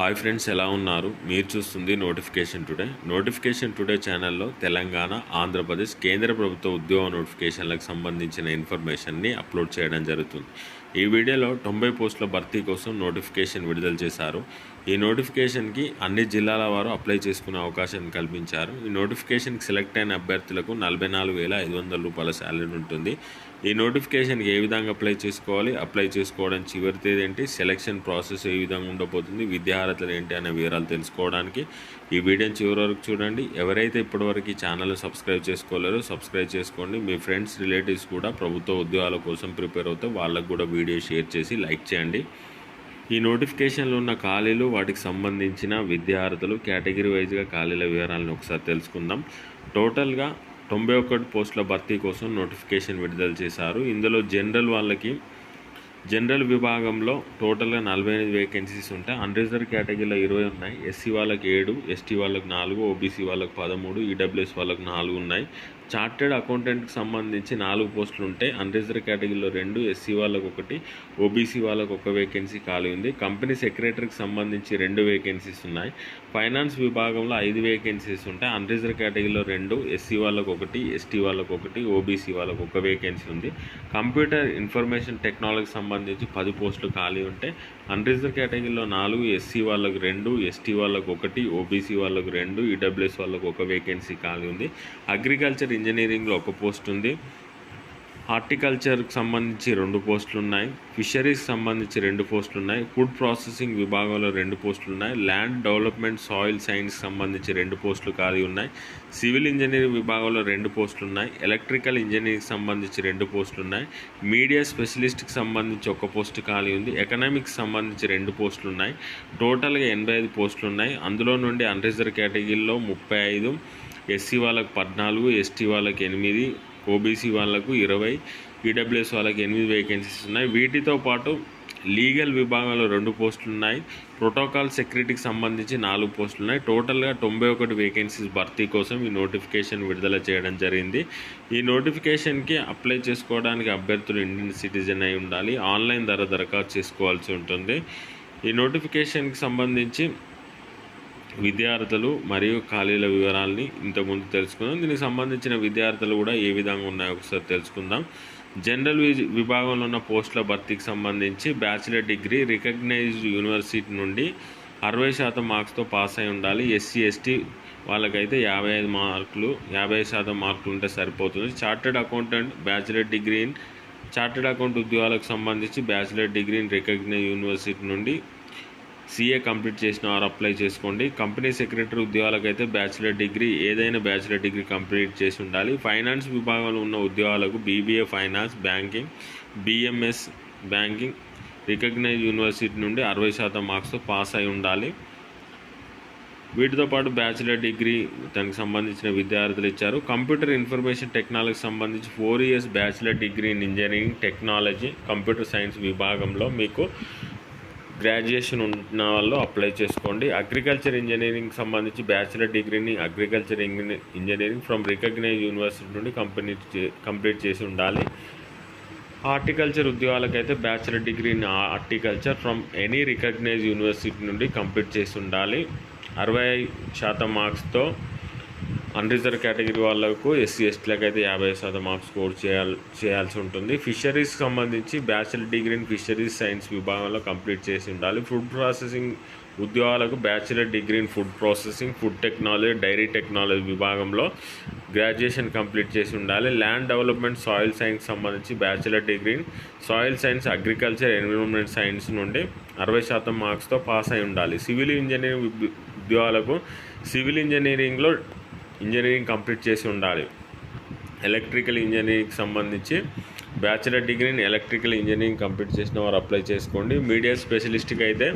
Hi friends ఎలా ఉన్నారు? మీరు చూస్తుంది నోటిఫికేషన్ టుడే నోటిఫికేషన్ టుడే ఛానల్లో తెలంగాణ ఆంధ్రప్రదేశ్ కేంద్ర ప్రభుత్వ ఉద్యోగ నోటిఫికేషన్లకు సంబంధించిన ఇన్ఫర్మేషన్ని అప్లోడ్ చేయడం జరుగుతుంది. ఈ వీడియోలో తొంభై పోస్టుల భర్తీ కోసం నోటిఫికేషన్ విడుదల చేశారు. ఈ నోటిఫికేషన్కి అన్ని జిల్లాల వారు అప్లై చేసుకునే అవకాశం కల్పించారు. ఈ నోటిఫికేషన్కి సెలెక్ట్ అయిన అభ్యర్థులకు నలభై నాలుగు వేల ఐదు వందల రూపాయల శాలరీ ఉంటుంది. ఈ నోటిఫికేషన్కి ఏ విధంగా అప్లై చేసుకోవాలి అప్లై చేసుకోవడం చివరి తేదీ ఏంటి సెలక్షన్ ప్రాసెస్ ఏ విధంగా ఉండబోతుంది విద్యార్హతలు ఏంటి అనే వివరాలు తెలుసుకోవడానికి ఈ వీడియోని చివరి వరకు చూడండి. ఎవరైతే ఇప్పటివరకు ఈ ఛానల్ సబ్స్క్రైబ్ చేసుకోలేరో సబ్స్క్రైబ్ చేసుకోండి. మీ ఫ్రెండ్స్ రిలేటివ్స్ కూడా ప్రభుత్వ ఉద్యోగాల కోసం ప్రిపేర్ అవుతే వాళ్ళకు కూడా వీడియో షేర్ చేసి లైక్ చేయండి. ఈ నోటిఫికేషన్లో ఉన్న ఖాళీలు వాటికి సంబంధించిన విద్యార్థులు కేటగిరీ వైజ్గా ఖాళీల వివరాలను ఒకసారి తెలుసుకుందాం. టోటల్గా తొంభై ఒకటి పోస్టుల భర్తీ కోసం నోటిఫికేషన్ విడుదల చేశారు. ఇందులో జనరల్ వాళ్ళకి జనరల్ విభాగంలో టోటల్గా నలభై ఎనిమిది వేకెన్సీస్ ఉంటాయి. అన్రిజర్వ్ కేటగిరీలో ఇరవై ఉన్నాయి. ఎస్సీ వాళ్ళకి ఏడు ఎస్టీ వాళ్ళకి నాలుగు ఓబీసీ వాళ్ళకి పదమూడు ఈడబ్ల్యూఎస్ వాళ్ళకి నాలుగు ఉన్నాయి. చార్టెడ్ అకౌంటెంట్కి సంబంధించి నాలుగు పోస్టులు ఉంటాయి. అన్రిజర్వ్ కేటగిరీలో రెండు ఎస్సీ వాళ్ళకి ఒకటి ఓబీసీ వాళ్ళకి ఒక వేకెన్సీ ఖాళీ ఉంది. కంపెనీ సెక్రటరీకి సంబంధించి రెండు వేకెన్సీస్ ఉన్నాయి. ఫైనాన్స్ విభాగంలో ఐదు వేకెన్సీస్ ఉంటాయి. అన్రిజర్వ్ కేటగిరీలో రెండు ఎస్సీ వాళ్ళకి ఒకటి ఎస్టీ వాళ్ళకి ఒకటి ఓబీసీ వాళ్ళకి ఒక వేకెన్సీ ఉంది. కంప్యూటర్ ఇన్ఫర్మేషన్ టెక్నాలజీకి సంబంధించి పది పోస్టులు ఖాళీ ఉంటే అన్రిజర్వ్ కేటగిరీలో నాలుగు ఎస్సీ వాళ్ళకు రెండు ఎస్టీ వాళ్ళకు ఒకటి ఓబీసీ వాళ్ళకు రెండు ఈడబ్ల్యూఎస్ వాళ్ళకు ఒక వేకెన్సీ ఖాళీ ఉంది. అగ్రికల్చర్ ఇంజనీరింగ్లో ఒక పోస్ట్ ఉంది. హార్టికల్చర్కి సంబంధించి రెండు పోస్టులు ఉన్నాయి ఫిషరీస్కి సంబంధించి రెండు పోస్టులు ఉన్నాయి ఫుడ్ ప్రాసెసింగ్ విభాగంలో రెండు పోస్టులు ఉన్నాయి ల్యాండ్ డెవలప్మెంట్ సాయిల్ సైన్స్కి సంబంధించి రెండు పోస్టులు ఖాళీ ఉన్నాయి సివిల్ ఇంజనీరింగ్ విభాగంలో రెండు పోస్టులు ఉన్నాయి ఎలక్ట్రికల్ ఇంజనీరింగ్కి సంబంధించి రెండు పోస్టులు ఉన్నాయి మీడియా స్పెషలిస్ట్కి సంబంధించి ఒక పోస్ట్ ఖాళీ ఉంది ఎకనామిక్స్ సంబంధించి రెండు పోస్టులు ఉన్నాయి టోటల్గా ఎనభై ఐదు పోస్టులు ఉన్నాయి అందులో నుండి అన్రిజర్వ్ కేటగిరీలో ముప్పై ఐదు ఎస్సీ వాళ్ళకి పద్నాలుగు ఎస్టీ వాళ్ళకి ఎనిమిది ఓబీసీ వాళ్ళకు ఇరవై ఈడబ్ల్యూఎస్ వాళ్ళకి ఎనిమిది వేకెన్సీస్ ఉన్నాయి. వీటితో పాటు లీగల్ విభాగంలో రెండు పోస్టులు ఉన్నాయి. ప్రోటోకాల్ సెక్యూరిటీకి సంబంధించి నాలుగు పోస్టులు ఉన్నాయి. టోటల్గా తొంభై ఒకటి వేకెన్సీస్ భర్తీ కోసం ఈ నోటిఫికేషన్ విడుదల చేయడం జరిగింది. ఈ నోటిఫికేషన్కి అప్లై చేసుకోవడానికి అభ్యర్థులు ఇండియన్ సిటిజన్ అయి ఉండాలి. ఆన్లైన్ ధర దరఖాస్తు చేసుకోవాల్సి ఉంటుంది. ఈ నోటిఫికేషన్కి సంబంధించి విద్యార్థులు మరియు ఖాళీల వివరాలని ఇంతకుముందు తెలుసుకుందాం దీనికి సంబంధించిన విద్యార్థులు కూడా ఏ విధంగా ఉన్నాయో ఒకసారి తెలుసుకుందాం. జనరల్ విభాగంలో ఉన్న పోస్టుల భర్తీకి సంబంధించి బ్యాచిలర్ డిగ్రీ రికగ్నైజ్డ్ యూనివర్సిటీ నుండి అరవై శాతం మార్క్స్తో పాస్ అయి ఉండాలి. ఎస్సీ ఎస్టీ వాళ్ళకైతే యాభై ఐదు మార్కులు యాభై శాతం మార్కులు ఉంటే సరిపోతుంది. Chartered accountant bachelor degree in chartered account ఉద్యోగాలకు సంబంధించి bachelor degree in recognise university నుండి సీఏ కంప్లీట్ చేసిన వారు అప్లై చేసుకోండి. కంపెనీ సెక్రటరీ ఉద్యోగాలకైతే బ్యాచిలర్ డిగ్రీ ఏదైనా బ్యాచిలర్ డిగ్రీ కంప్లీట్ చేసి ఉండాలి. ఫైనాన్స్ విభాగంలో ఉన్న ఉద్యోగాలకు BBA finance banking BMS banking recognise university నుండి అరవై శాతం మార్క్స్తో పాస్ అయి ఉండాలి. వీటితో పాటు బ్యాచిలర్ డిగ్రీ దానికి సంబంధించిన విద్యార్థులు ఇచ్చారు. కంప్యూటర్ ఇన్ఫర్మేషన్ టెక్నాలజీకి సంబంధించి four years bachelor degree in engineering technology computer science విభాగంలో మీకు గ్రాడ్యుయేషన్ ఉన్న వాళ్ళు అప్లై చేసుకోండి. అగ్రికల్చర్ ఇంజనీరింగ్ సంబంధించి బ్యాచిలర్ డిగ్రీని agriculture engineering from recognise university నుండి కంపెనీ కంప్లీట్ చేసి ఉండాలి. Horticulture ఉద్యోగాలకైతే bachelor degree in horticulture from any recognise university నుండి కంప్లీట్ చేసి ఉండాలి. అరవై శాతం మార్క్స్తో అన్రిజర్వ్ కేటగిరీ వాళ్ళకు ఎస్సీ ఎస్టీలకు అయితే యాభై శాతం మార్క్స్ స్కోర్ చేయాల్ చేయాల్సి ఉంటుంది. ఫిషరీస్ సంబంధించి bachelor degree in fisheries science విభాగంలో కంప్లీట్ చేసి ఉండాలి. ఫుడ్ ప్రాసెసింగ్ ఉద్యోగాలకు bachelor degree in food processing food technology dairy technology విభాగంలో గ్రాడ్యుయేషన్ కంప్లీట్ చేసి ఉండాలి. ల్యాండ్ డెవలప్మెంట్ సాయిల్ సైన్స్ సంబంధించి bachelor degree in soil science agriculture environment science నుండి అరవై శాతం మార్క్స్తో పాస్ అయి ఉండాలి. సివిల్ ఇంజనీరింగ్ ఉద్యోగాలకు సివిల్ ఇంజనీరింగ్లో ఇంజనీరింగ్ కంప్లీట్ చేసి ఉండాలి. ఎలక్ట్రికల్ ఇంజనీరింగ్కి సంబంధించి బ్యాచిలర్ డిగ్రీని ఎలక్ట్రికల్ ఇంజనీరింగ్ కంప్లీట్ చేసిన వారు అప్లై చేసుకోండి. మీడియా స్పెషలిస్ట్కి అయితే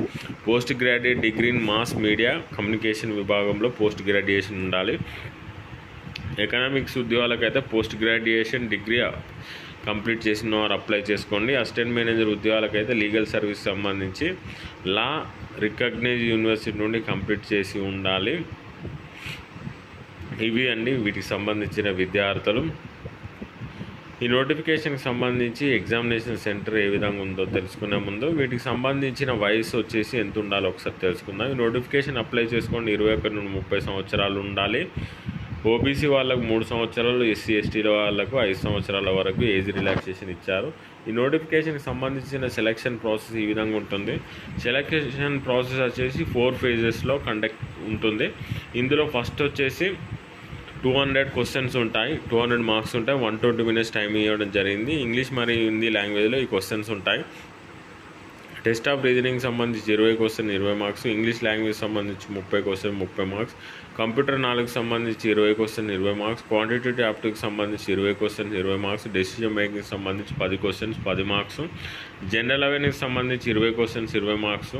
పోస్ట్ గ్రాడ్యుయేట్ డిగ్రీని మాస్ మీడియా కమ్యూనికేషన్ విభాగంలో పోస్ట్ గ్రాడ్యుయేషన్ ఉండాలి. ఎకనామిక్స్ ఉద్యోగాలకైతే పోస్ట్ గ్రాడ్యుయేషన్ డిగ్రీ కంప్లీట్ చేసిన వారు అప్లై చేసుకోండి. అసిస్టెంట్ మేనేజర్ ఉద్యోగాలకైతే లీగల్ సర్వీస్ సంబంధించి లా రికగ్నైజ్ యూనివర్సిటీ నుండి కంప్లీట్ చేసి ఉండాలి. ఇవి అండి వీటికి సంబంధించిన విద్యార్థులు. ఈ నోటిఫికేషన్కి సంబంధించి ఎగ్జామినేషన్ సెంటర్ ఏ విధంగా ఉందో తెలుసుకునే ముందు వీటికి సంబంధించిన వయసు వచ్చేసి ఎంత ఉండాలో ఒకసారి తెలుసుకుందాం. ఈ నోటిఫికేషన్ అప్లై చేసుకోండి ఇరవై ఒకటి నుండి ముప్పై సంవత్సరాలు ఉండాలి. ఓబీసీ వాళ్ళకు మూడు సంవత్సరాలు ఎస్సీ ఎస్టీల వాళ్ళకు ఐదు సంవత్సరాల వరకు ఏజ్ రిలాక్సేషన్ ఇచ్చారు. ఈ నోటిఫికేషన్కి సంబంధించిన సెలక్షన్ ప్రాసెస్ ఈ విధంగా ఉంటుంది. సెలక్షన్ ప్రాసెస్ వచ్చేసి ఫోర్ ఫేజెస్లో కండక్ట్ ఉంటుంది. ఇందులో ఫస్ట్ వచ్చేసి టూ హండ్రెడ్ క్వశ్చన్స్ ఉంటాయి. టూ హండ్రెడ్ మార్క్స్ ఉంటాయి. వన్ ట్వంటీ మినిట్స్ టైం ఇవ్వడం జరిగింది. ఇంగ్లీష్ మరియు హిందీ లాంగ్వేజ్లో ఈ క్వశ్చన్స్ ఉంటాయి. టెస్ట్ ఆఫ్ రీజనింగ్ సంబంధించి ఇరవై క్వశ్చన్ ఇరవై మార్క్స్ ఇంగ్లీష్ లాంగ్వేజ్ సంబంధించి ముప్పై క్వశ్చన్ ముప్పై మార్క్స్ కంప్యూటర్ నాలుగు సంబంధించి ఇరవై క్వశ్చన్ ఇరవై మార్క్స్ క్వాంటిటేటివ్ యాప్టికి సంబంధించి ఇరవై క్వశ్చన్ ఇరవై మార్క్స్ డెసిషన్ మేకింగ్ సంబంధించి పది క్వశ్చన్స్ పది మార్క్స్ జనరల్ అవేర్నెస్ సంబంధించి ఇరవై క్వశ్చన్స్ ఇరవై మార్క్స్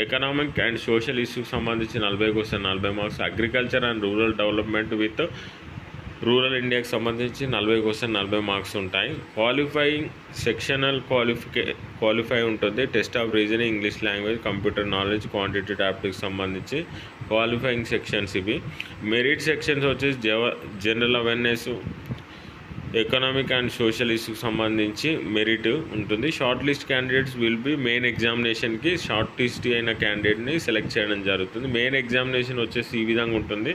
ఎకనామిక్ అండ్ సోషల్ ఇష్యూకి సంబంధించి నలభై క్వశ్చన్ నలభై marks agriculture and rural development with rural ఇండియాకి సంబంధించి నలభై క్వశ్చన్ నలభై మార్క్స్ ఉంటాయి. క్వాలిఫైయింగ్ సెక్షనల్ క్వాలిఫికే క్వాలిఫై ఉంటుంది. Test of reasoning English language computer knowledge quantity టాపిక్కి సంబంధించి క్వాలిఫైయింగ్ సెక్షన్స్ ఇవి. మెరిట్ సెక్షన్స్ వచ్చేసి జవ general awareness economic and social ఇష్యూకి సంబంధించి మెరిట్ ఉంటుంది. Short list candidates will be main ఎగ్జామినేషన్కి short list అయిన క్యాండిడేట్ని సెలెక్ట్ చేయడం జరుగుతుంది. మెయిన్ ఎగ్జామినేషన్ వచ్చేసి ఈ విధంగా ఉంటుంది.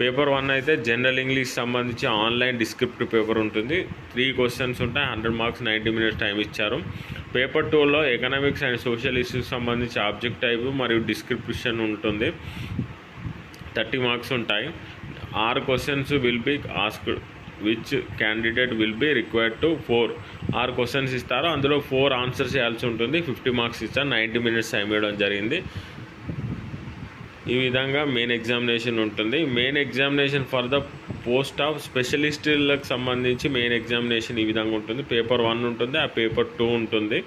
పేపర్ వన్ అయితే జనరల్ ఇంగ్లీష్ సంబంధించి ఆన్లైన్ డిస్క్రిప్ట్ పేపర్ ఉంటుంది. త్రీ క్వశ్చన్స్ ఉంటాయి. Hundred marks ninety minutes time ఇచ్చారు. పేపర్ టూలో ఎకనామిక్స్ అండ్ సోషల్ ఇష్యూస్ సంబంధించి ఆబ్జెక్ట్ టైప్ మరియు డిస్క్రిప్షన్ ఉంటుంది. థర్టీ మార్క్స్ ఉంటాయి. ఆరు questions will be asked which candidate will be required to four ఆరు క్వశ్చన్స్ ఇస్తారు అందులో ఫోర్ ఆన్సర్స్ చేయాల్సి ఉంటుంది. ఫిఫ్టీ మార్క్స్ ఇస్తారు నైంటీ మినిట్స్ టైం ఇవ్వడం జరిగింది. ఈ విధంగా మెయిన్ ఎగ్జామినేషన్ ఉంటుంది. Main examination for the post of స్పెషలిస్టులకు సంబంధించి మెయిన్ ఎగ్జామినేషన్ ఈ విధంగా ఉంటుంది. పేపర్ వన్ ఉంటుంది ఆ పేపర్ టూ ఉంటుంది.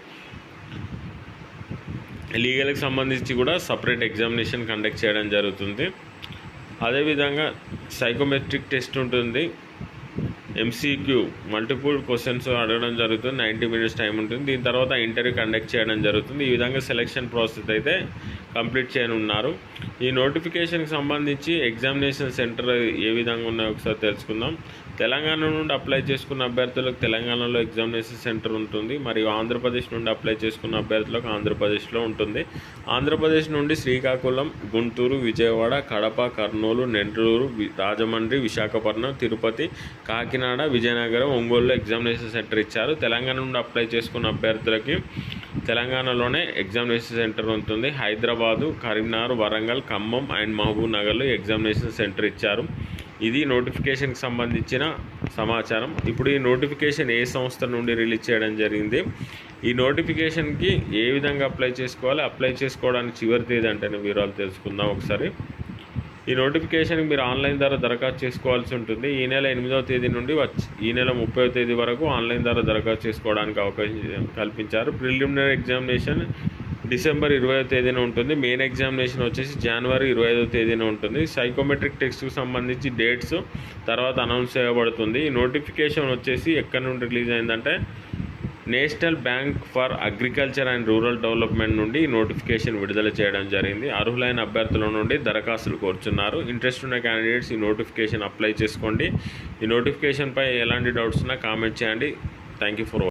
లీగల్కి సంబంధించి కూడా సపరేట్ ఎగ్జామినేషన్ కండక్ట్ చేయడం జరుగుతుంది. అదేవిధంగా సైకోమెట్రిక్ టెస్ట్ ఉంటుంది. ఎంసీక్యూ మల్టిపుల్ క్వశ్చన్స్ అడగడం జరుగుతుంది నైంటీ మినిట్స్ టైం ఉంటుంది. దీని తర్వాత ఇంటర్వ్యూ కండక్ట్ చేయడం జరుగుతుంది. ఈ విధంగా సెలక్షన్ ప్రాసెస్ అయితే కంప్లీట్ చేయనున్నారు. ఈ నోటిఫికేషన్కి సంబంధించి ఎగ్జామినేషన్ సెంటర్ ఏ విధంగా ఉన్నాయో ఒకసారి తెలుసుకుందాం. తెలంగాణ నుండి అప్లై చేసుకున్న అభ్యర్థులకు తెలంగాణలో ఎగ్జామినేషన్ సెంటర్ ఉంటుంది. మరియు ఆంధ్రప్రదేశ్ నుండి అప్లై చేసుకున్న అభ్యర్థులకు ఆంధ్రప్రదేశ్లో ఉంటుంది. ఆంధ్రప్రదేశ్ నుండి శ్రీకాకుళం గుంటూరు విజయవాడ కడప కర్నూలు నెల్లూరు రాజమండ్రి విశాఖపట్నం తిరుపతి కాకినాడ విజయనగరం ఒంగోలులో ఎగ్జామినేషన్ సెంటర్ ఇచ్చారు. తెలంగాణ నుండి అప్లై చేసుకున్న అభ్యర్థులకి తెలంగాణలోనే ఎగ్జామినేషన్ సెంటర్ ఉంటుంది. హైదరాబాద్ కరీంనగర్ వరంగల్ ఖమ్మం అండ్ మహబూబ్ నగర్లో ఎగ్జామినేషన్ సెంటర్ ఇచ్చారు. ఇది నోటిఫికేషన్కి సంబంధించిన సమాచారం. ఇప్పుడు ఈ నోటిఫికేషన్ ఏ సంస్థ నుండి రిలీజ్ చేయడం జరిగింది? ఈ నోటిఫికేషన్కి ఏ విధంగా అప్లై చేసుకోవాలి? అప్లై చేసుకోవడానికి చివరి తేదీ అంటే వివరాలు తెలుసుకుందాం ఒకసారి. ఈ నోటిఫికేషన్కి మీరు ఆన్లైన్ ద్వారా దరఖాస్తు చేసుకోవాల్సి ఉంటుంది. ఈ నెల ఎనిమిదవ తేదీ నుండి వచ్చి ఈ నెల ముప్పై తేదీ వరకు ఆన్లైన్ ద్వారా దరఖాస్తు చేసుకోవడానికి అవకాశం కల్పించారు. ప్రిలిమినరీ ఎగ్జామినేషన్ డిసెంబర్ ఇరవై తేదీన ఉంటుంది. మెయిన్ ఎగ్జామినేషన్ వచ్చేసి జనవరి ఇరవై ఐదో తేదీన ఉంటుంది. సైకోమెట్రిక్ టెస్ట్కు సంబంధించి డేట్స్ తర్వాత అనౌన్స్ చేయబడుతుంది. ఈ నోటిఫికేషన్ వచ్చేసి ఎక్కడి నుండి రిలీజ్ అయిందంటే national bank for agriculture and rural development నుండి ఈ నోటిఫికేషన్ విడుదల చేయడం జరిగింది. అర్హులైన అభ్యర్థుల నుండి దరఖాస్తులు కోరుచున్నారు. ఇంట్రెస్ట్ ఉన్న క్యాండిడేట్స్ ఈ నోటిఫికేషన్ అప్లై చేసుకోండి. ఈ నోటిఫికేషన్పై ఎలాంటి డౌట్స్ ఉన్నా కామెంట్ చేయండి. Thank you for